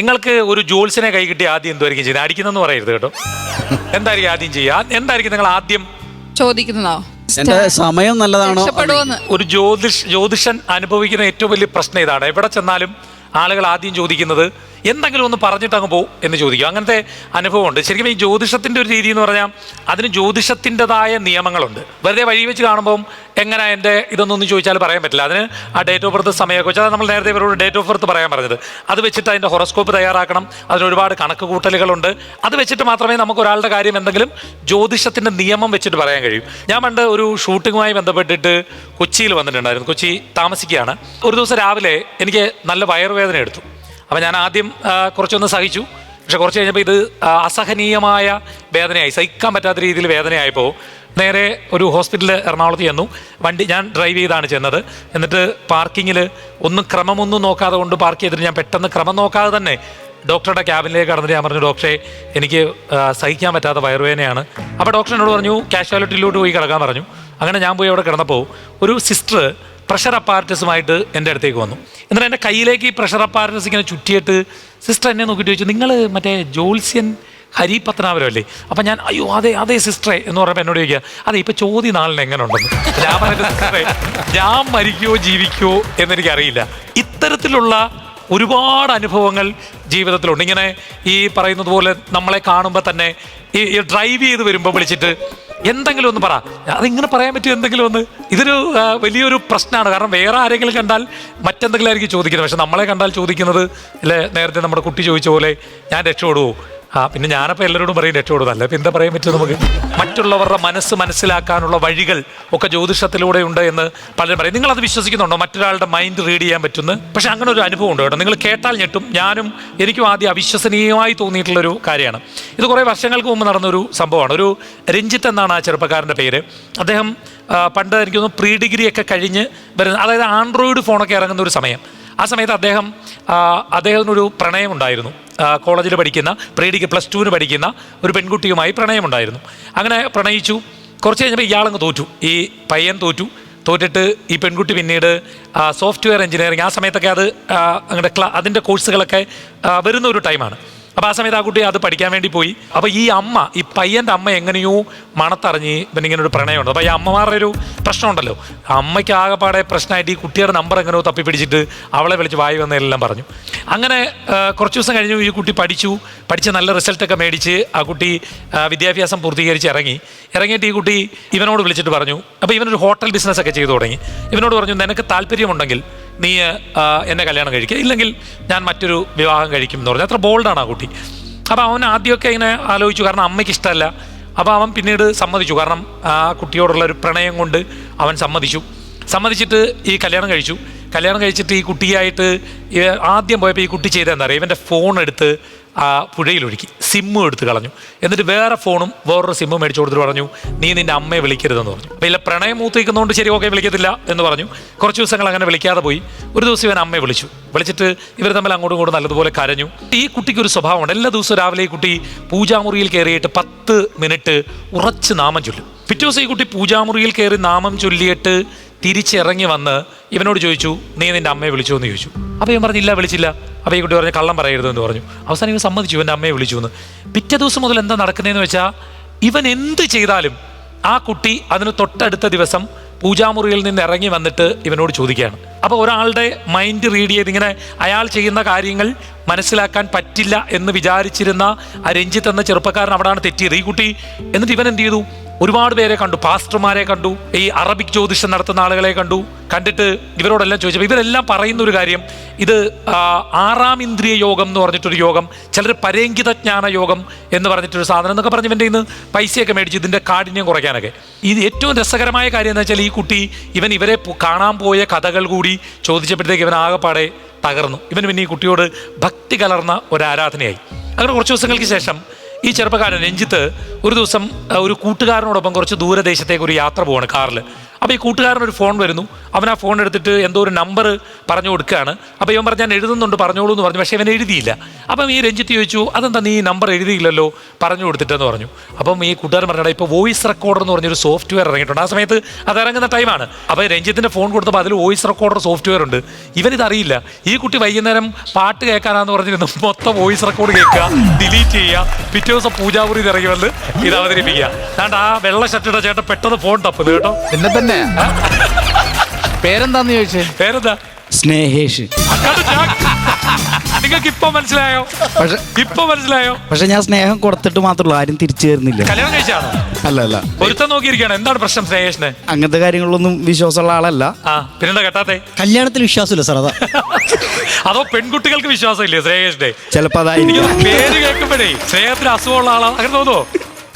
നിങ്ങൾക്ക് ഒരു ജോൽസിനെ കൈ കിട്ടി ആദ്യം എന്തായിരിക്കും ചെയ്യുന്നത്? അടിക്കുന്നെന്ന് പറയരുത് കേട്ടോ. എന്തായിരിക്കും ആദ്യം ചെയ്യുക? എന്തായിരിക്കും നിങ്ങൾ ആദ്യം ചോദിക്കുന്നതോ എന്റെ സമയം നല്ലതാണോ? രക്ഷപ്പെടുവോന്ന്. ഒരു ജ്യോതിഷ് ജ്യോതിഷൻ അനുഭവിക്കുന്ന ഏറ്റവും വലിയ പ്രശ്നം ഇതാണ്. എവിടെ ചെന്നാലും ആളുകൾ ആദ്യം ചോദിക്കുന്നത് എന്തെങ്കിലും ഒന്ന് പറഞ്ഞിട്ട് അങ്ങ് പോകും എന്ന് ചോദിക്കും. അങ്ങനത്തെ അനുഭവമുണ്ട്. ശരിക്കും ഈ ജ്യോതിഷത്തിന്റെ ഒരു രീതി എന്ന് പറഞ്ഞാൽ അതിന് ജ്യോതിഷത്തിന്റെതായ നിയമങ്ങളുണ്ട്. വെറുതെ വഴി വെച്ച് കാണുമ്പോൾ എങ്ങനെ എന്റെ ഇതൊന്നും ചോദിച്ചാൽ പറയാൻ പറ്റില്ല. അതിന് ആ ഡേറ്റ് ഓഫ് ബർത്ത് സമയമൊക്കെ വെച്ചാൽ നമ്മൾ നേരത്തെ ഇവരോട് ഡേറ്റ് ഓഫ് ബർത്ത് പറയാൻ പറഞ്ഞത്. അത് വെച്ചിട്ട് അതിന്റെ ഹൊറോസ്കോപ്പ് തയ്യാറാക്കണം. അതിനൊരുപാട് കണക്ക് കൂട്ടലുകളുണ്ട്. അത് വെച്ചിട്ട് മാത്രമേ നമുക്ക് ഒരാളുടെ കാര്യം എന്തെങ്കിലും ജ്യോതിഷത്തിന്റെ നിയമം വെച്ചിട്ട് പറയാൻ കഴിയും. ഞാൻ പണ്ട് ഒരു ഷൂട്ടിങ്ങുമായി ബന്ധപ്പെട്ടിട്ട് കൊച്ചിയിൽ വന്നിട്ടുണ്ടായിരുന്നു. കൊച്ചി താമസിക്കുകയാണ്. ഒരു ദിവസം രാവിലെ എനിക്ക് നല്ല വയറുവേദന എടുത്തു. അപ്പം ഞാൻ ആദ്യം കുറച്ചൊന്ന് സഹിച്ചു. പക്ഷെ കുറച്ച് കഴിഞ്ഞപ്പോൾ ഇത് അസഹനീയമായ വേദനയായി സഹിക്കാൻ പറ്റാത്ത രീതിയിൽ വേദനയായപ്പോൾ നേരെ ഒരു ഹോസ്പിറ്റലിൽ എറണാകുളത്ത് ചെന്നു. വണ്ടി ഞാൻ ഡ്രൈവ് ചെയ്താണ് ചെന്നത്. എന്നിട്ട് പാർക്കിങ്ങിൽ ഒന്നും ക്രമമൊന്നും നോക്കാതെ കൊണ്ട് പാർക്ക് ചെയ്തിട്ട് ഞാൻ പെട്ടെന്ന് ക്രമം നോക്കാതെ തന്നെ ഡോക്ടറുടെ ക്യാബിനിലേക്ക് കടന്നിട്ട് ഞാൻ പറഞ്ഞു ഡോക്ടറെ എനിക്ക് സഹിക്കാൻ പറ്റാത്ത വയറുവേദനയാണ്. അപ്പോൾ ഡോക്ടർ എന്നോട് പറഞ്ഞു കാഷ്വാലിറ്റിയിലോട്ട് പോയി കിടക്കാൻ പറഞ്ഞു. അങ്ങനെ ഞാൻ പോയി അവിടെ കിടന്നപ്പോൾ ഒരു സിസ്റ്റർ പ്രഷർ അപ്പാരറ്റസുമായിട്ട് എന്റെ അടുത്തേക്ക് വന്നു. എന്നിട്ട് എന്റെ കയ്യിലേക്ക് ഈ പ്രഷർ അപ്പാരറ്റസ് ഇങ്ങനെ ചുറ്റിയിട്ട് സിസ്റ്റർ എന്നെ നോക്കിയിട്ട് ചോദിച്ചു നിങ്ങൾ മറ്റേ ജോത്സ്യൻ ഹരി പത്തനാപുരം അല്ലേ അപ്പം ഞാൻ അയ്യോ അതെ അതെ സിസ്റ്ററെ എന്ന് പറഞ്ഞപ്പോൾ എന്നോട് ചോദിക്കുക അതെ ഇപ്പം ചോദ്യം നാളിന് എങ്ങനെ ഉണ്ടെന്ന്? ഞാൻ പറഞ്ഞ ഞാൻ മരിക്കുമോ ജീവിക്കുമോ എന്നെനിക്കറിയില്ല. ഇത്തരത്തിലുള്ള ഒരുപാട് അനുഭവങ്ങൾ ജീവിതത്തിലുണ്ട്. ഇങ്ങനെ ഈ പറയുന്നത് പോലെ നമ്മളെ കാണുമ്പോൾ തന്നെ ഈ ഡ്രൈവ് ചെയ്ത് വരുമ്പോൾ വിളിച്ചിട്ട് എന്തെങ്കിലും ഒന്ന് പറ. അതിങ്ങനെ പറയാൻ പറ്റും എന്തെങ്കിലും ഒന്ന്. ഇതൊരു വലിയൊരു പ്രശ്നമാണ്. കാരണം വേറെ ആരെങ്കിലും കണ്ടാൽ മറ്റെന്തെങ്കിലും ആയിരിക്കും ചോദിക്കുന്നത്. പക്ഷെ നമ്മളെ കണ്ടാൽ ചോദിക്കുന്നത് അല്ലെ നേരത്തെ നമ്മുടെ കുട്ടി ചോദിച്ച പോലെ ഞാൻ രക്ഷപ്പെടുവോ? ആ പിന്നെ ഞാനപ്പോൾ എല്ലാവരോടും പറയും ഏറ്റവും കൂടുതൽ അല്ലേ എന്താ പറയാൻ പറ്റും നമുക്ക്? മറ്റുള്ളവരുടെ മനസ്സ് മനസ്സിലാക്കാനുള്ള വഴികൾ ഒക്കെ ജ്യോതിഷത്തിലൂടെ ഉണ്ട് എന്ന് പലരും പറയും. നിങ്ങൾ അത് വിശ്വസിക്കുന്നുണ്ടോ? മറ്റൊരാളുടെ മൈൻഡ് റീഡ് ചെയ്യാൻ പറ്റുന്നു പക്ഷേ അങ്ങനെ ഒരു അനുഭവം ഉണ്ട് കേട്ടോ. നിങ്ങൾ കേട്ടാൽ ഞെട്ടും. ഞാനും എനിക്കും ആദ്യം അവിശ്വസനീയമായി തോന്നിയിട്ടുള്ളൊരു കാര്യമാണ്. ഇത് കുറേ വർഷങ്ങൾക്ക് മുമ്പ് നടന്നൊരു സംഭവമാണ്. ഒരു രഞ്ജിത്ത് എന്നാണ് ആ ചെറുപ്പക്കാരന്റെ പേര്. അദ്ദേഹം പണ്ട് എനിക്ക് തോന്നുന്നു പ്രീ ഡിഗ്രി ഒക്കെ കഴിഞ്ഞ് വരുന്ന അതായത് ആൻഡ്രോയിഡ് ഫോണൊക്കെ ഇറങ്ങുന്ന ഒരു സമയം. ആ സമയത്ത് അദ്ദേഹം അദ്ദേഹത്തിനൊരു പ്രണയമുണ്ടായിരുന്നു. കോളേജിൽ പഠിക്കുന്ന പ്രീ ഡിഗ്രി പ്ലസ് ടുവിന് പഠിക്കുന്ന ഒരു പെൺകുട്ടിയുമായി പ്രണയമുണ്ടായിരുന്നു. അങ്ങനെ പ്രണയിച്ചു. കുറച്ച് കഴിഞ്ഞപ്പോൾ ഇയാളങ്ങ് തോറ്റു. ഈ പയ്യൻ തോറ്റു. തോറ്റിട്ട് ഈ പെൺകുട്ടി പിന്നീട് സോഫ്റ്റ്വെയർ എഞ്ചിനീയറിംഗ് ആ സമയത്തൊക്കെ അത് അങ്ങനെ ക്ലാ അതിന്റെ കോഴ്സുകളൊക്കെ വരുന്ന ഒരു ടൈമാണ്. അപ്പോൾ ആ സമയത്ത് ആ കുട്ടി അത് പഠിക്കാൻ വേണ്ടി പോയി. അപ്പോൾ ഈ അമ്മ ഈ പയ്യന്റെ അമ്മ എങ്ങനെയോ മണത്തറിഞ്ഞ് പിന്നെ ഇങ്ങനെ ഒരു പ്രണയമുണ്ട്. അപ്പോൾ ഈ അമ്മമാരുടെ ഒരു പ്രശ്നമുണ്ടല്ലോ. അമ്മയ്ക്ക് ആകെപ്പാടെ പ്രശ്നമായിട്ട് ഈ കുട്ടിയുടെ നമ്പർ എങ്ങനെയോ തപ്പി പിടിച്ചിട്ട് അവളെ വിളിച്ച് വായി വന്നതെല്ലാം പറഞ്ഞു. അങ്ങനെ കുറച്ച് ദിവസം കഴിഞ്ഞു ഈ കുട്ടി പഠിച്ചു. പഠിച്ച് നല്ല റിസൾട്ടൊക്കെ മേടിച്ച് ആ കുട്ടി വിദ്യാഭ്യാസം പൂർത്തീകരിച്ച് ഇറങ്ങി. ഇറങ്ങിയിട്ട് ഈ കുട്ടി ഇവനോട് വിളിച്ചിട്ട് പറഞ്ഞു. അപ്പോൾ ഇവനൊരു ഹോട്ടൽ ബിസിനസ് ഒക്കെ ചെയ്തു തുടങ്ങി. ഇവനോട് പറഞ്ഞു നിനക്ക് താല്പര്യമുണ്ടെങ്കിൽ നീ എന്നെ കല്യാണം കഴിക്കുക. ഇല്ലെങ്കിൽ ഞാൻ മറ്റൊരു വിവാഹം കഴിക്കും എന്ന് പറഞ്ഞു. അത്ര ബോൾഡാണ് ആ കുട്ടി. അപ്പോൾ അവൻ ആദ്യമൊക്കെ ഇങ്ങനെ ആലോചിച്ചു. കാരണം അമ്മയ്ക്ക് ഇഷ്ടമല്ല. അപ്പോൾ അവൻ പിന്നീട് സമ്മതിച്ചു. കാരണം ആ കുട്ടിയോടുള്ള ഒരു പ്രണയം കൊണ്ട് അവൻ സമ്മതിച്ചു. സമ്മതിച്ചിട്ട് ഈ കല്യാണം കഴിച്ചു. കല്യാണം കഴിച്ചിട്ട് ഈ കുട്ടിയായിട്ട് ആദ്യം പോയപ്പോൾ ഈ കുട്ടി ചെയ്തതെന്ന് അറിയാം? ഇവന്റെ ഫോൺ എടുത്ത് ആ പുഴയിലൊഴുക്കി സിമ്മും എടുത്ത് കളഞ്ഞു. എന്നിട്ട് വേറെ ഫോണും വേറൊരു സിമ്മും മേടിച്ചു കൊടുത്തിട്ട് പറഞ്ഞു നീ നിന്റെ അമ്മയെ വിളിക്കരുതെന്ന് പറഞ്ഞു. അപ്പോൾ ഇല്ല പ്രണയം മൂത്തിരിക്കുന്നതുകൊണ്ട് ശരി ഓക്കെ വിളിക്കത്തില്ല എന്ന് പറഞ്ഞു. കുറച്ച് ദിവസങ്ങൾ അങ്ങനെ വിളിക്കാതെ പോയി. ഒരു ദിവസം ഇവൻ അമ്മയെ വിളിച്ചു. വിളിച്ചിട്ട് ഇവർ തമ്മിൽ അങ്ങോട്ടും ഇങ്ങോട്ടും നല്ലതുപോലെ കരഞ്ഞു. ഈ കുട്ടിക്ക് ഒരു സ്വഭാവമുണ്ട്. എല്ലാ ദിവസവും രാവിലെ ഈ കുട്ടി പൂജാമുറിയിൽ കയറിയിട്ട് പത്ത് മിനിറ്റ് ഉറച്ച് നാമം ചൊല്ലും. പിറ്റേ ദിവസം ഈ കുട്ടി പൂജാമുറിയിൽ കയറി നാമം ചൊല്ലിയിട്ട് തിരിച്ചിറങ്ങി വന്ന് ഇവനോട് ചോദിച്ചു നീ നിന്റെ അമ്മയെ വിളിച്ചു? എന്ന് ചോദിച്ചു. അപ്പോൾ ഇവൻ പറഞ്ഞില്ല വിളിച്ചില്ല. അപ്പോൾ ഈ കുട്ടി പറഞ്ഞു കള്ളം പറയരുതെന്ന് പറഞ്ഞു. അവസാനം ഇവൻ സമ്മതിച്ചു ഇവന്റെ അമ്മയെ വിളിച്ചു എന്ന്. പിറ്റേ ദിവസം മുതൽ എന്താ നടക്കുന്നതെന്ന് വെച്ചാൽ ഇവൻ എന്ത് ചെയ്താലും ആ കുട്ടി അതിന് തൊട്ടടുത്ത ദിവസം പൂജാമുറിയിൽ നിന്ന് ഇറങ്ങി വന്നിട്ട് ഇവനോട് ചോദിക്കുകയാണ്. അപ്പോൾ ഒരാളുടെ മൈൻഡ് റീഡ് ചെയ്ത് ഇങ്ങനെ അയാൾ ചെയ്യുന്ന കാര്യങ്ങൾ മനസ്സിലാക്കാൻ പറ്റില്ല എന്ന് വിചാരിച്ചിരുന്ന ആ രഞ്ജിത്ത് എന്ന ചെറുപ്പക്കാരൻ അവിടെയാണ് തെറ്റിയത്. ഈ കുട്ടി എന്നിട്ട് ഇവൻ എന്ത് ചെയ്തു? ഒരുപാട് പേരെ കണ്ടു പാസ്റ്റർമാരെ കണ്ടു ഈ അറബിക് ജ്യോതിഷം നടത്തുന്ന ആളുകളെ കണ്ടു കണ്ടിട്ട് ഇവരോടെല്ലാം ചോദിച്ചപ്പോൾ ഇവരെല്ലാം പറയുന്ന ഒരു കാര്യം ഇത് ആറാം ഇന്ദ്രിയ യോഗം എന്ന് പറഞ്ഞിട്ടൊരു യോഗം ചിലർ പരേങ്കിത ജ്ഞാന യോഗം എന്ന് പറഞ്ഞിട്ടൊരു സാധനം എന്നൊക്കെ പറഞ്ഞ് ഇവന്റെ ഇന്ന് പൈസയൊക്കെ മേടിച്ച് ഇതിന്റെ കാഠിന്യം കുറയ്ക്കാനൊക്കെ. ഇത് ഏറ്റവും രസകരമായ കാര്യം എന്ന് വെച്ചാൽ ഈ കുട്ടി ഇവൻ ഇവരെ കാണാൻ പോയ കഥകൾ കൂടി ചോദിച്ചപ്പോഴത്തേക്ക് ഇവൻ ആകെപ്പാടെ തകർന്നു. ഇവൻ പിന്നെ ഈ കുട്ടിയോട് ഭക്തി കലർന്ന ഒരു ആരാധനയായി അങ്ങനെ കുറച്ച് ദിവസങ്ങൾക്ക് ശേഷം ഈ ചെറുപ്പക്കാരൻ രഞ്ജിത്ത് ഒരു ദിവസം ഒരു കൂട്ടുകാരനോടൊപ്പം കുറച്ച് ദൂരദേശത്തേക്ക് ഒരു യാത്ര പോവാണ് കാറിൽ അപ്പോൾ ഈ കൂട്ടുകാരനൊരു ഫോൺ വരുന്നു. അവൻ ആ ഫോൺ എടുത്തിട്ട് എന്തോ ഒരു നമ്പർ പറഞ്ഞു കൊടുക്കുകയാണ്. അപ്പോൾ ഇവൻ പറഞ്ഞു ഞാൻ എഴുതുന്നുണ്ട് പറഞ്ഞോളൂ എന്ന് പറഞ്ഞു. പക്ഷേ ഇവൻ എഴുതിയില്ല. അപ്പം ഈ രഞ്ജിത്ത് ചോദിച്ചു അതെന്താ നീ നമ്പർ എഴുതിയില്ലല്ലോ? പറഞ്ഞു കൊടുത്തിട്ടെന്ന് പറഞ്ഞു. അപ്പം ഈ കൂട്ടുകാരൻ പറഞ്ഞാൽ ഇപ്പോൾ വോയിസ് റെക്കോർഡർ എന്ന് പറഞ്ഞൊരു സോഫ്റ്റ്വെയർ ഇറങ്ങിയിട്ടുണ്ട്. ആ സമയത്ത് അത് ഇറങ്ങുന്ന ടൈമാണ്. അപ്പോൾ രഞ്ജിത്തിന്റെ ഫോൺ കൊടുത്തപ്പോൾ അതിൽ വോയിസ് റെക്കോർഡർ സോഫ്റ്റ്വെയർ ഉണ്ട്. ഇവനിത് അറിയില്ല. ഈ കുട്ടി വൈകുന്നേരം പാട്ട് കേൾക്കാനാന്ന് പറഞ്ഞിരുന്നു. മൊത്തം വോയിസ് റെക്കോർഡ് കേൾക്കുക ഡിലീറ്റ് ചെയ്യുക പിറ്റേ ദിവസം പൂജാപുരി ഇറങ്ങി വന്ന് ഇത് അവതരിപ്പിക്കുക. അതുകൊണ്ട് ആ വെള്ള ഷർട്ടിട്ട ചേട്ടൻ പെട്ടെന്ന് ഫോൺ തപ്പുന്നത് കേട്ടോ. എന്നെ തന്നെ പേരെന്താന്ന് ചോദിച്ചേ? പേരെന്താ? സ്നേഹേഷ്. നിങ്ങൾക്ക് ഇപ്പൊ മനസ്സിലായോ? പക്ഷെ ഇപ്പൊ മനസ്സിലായോ? പക്ഷെ ഞാൻ സ്നേഹം കൊടുത്തിട്ട് മാത്രമല്ല ആരും തിരിച്ചു തരുന്നില്ല. കല്യാണം കഴിച്ചാണോ? അല്ല അല്ല ഒരുത്തം നോക്കിയിരിക്കണം എന്താണ് പ്രശ്നം സ്നേഹേഷിന്? അങ്ങനത്തെ കാര്യങ്ങളൊന്നും വിശ്വാസമുള്ള ആളല്ല. ആ പിന്നെന്താ കേട്ടാത്തെ? കല്യാണത്തിൽ വിശ്വാസമില്ല സാർ അതാ. അതോ പെൺകുട്ടികൾക്ക് വിശ്വാസം ഇല്ലേ ശ്രേയസിന്റെ ചിലപ്പോ അതായിരിക്കും. പേര് കേൾക്കുമ്പോഴേ സ്നേഹത്തിന് അസുഖമുള്ള ആളാ അങ്ങനെ തോന്നുമോ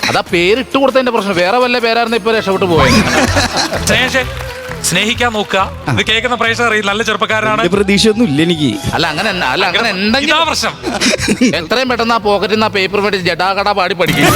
അതാ പേരിട്ട് കൊടുത്തതിന്റെ പ്രശ്നം. വേറെ വല്ല പേരായിരുന്നു ഇപ്പൊ രക്ഷപ്പെട്ടു പോയത് സ്നേഹേ സ്നേഹിക്കാൻ നോക്കുക. ഇത് കേൾക്കുന്ന പ്രേക്ഷകർ അറിയില്ല നല്ല ചെറുപ്പക്കാരനാണ്. പ്രതീക്ഷയൊന്നും ഇല്ല എനിക്ക്. അല്ല അങ്ങനെ അല്ല അങ്ങനെ എന്തെങ്കിലും ഉണ്ടെങ്കിൽ പ്രശ്നം. എത്രയും പെട്ടെന്ന് ആ പോക്കറ്റിൽ നിന്ന് ആ പേപ്പർ മേടിച്ച് ജഡാകട പാടി പഠിക്കും.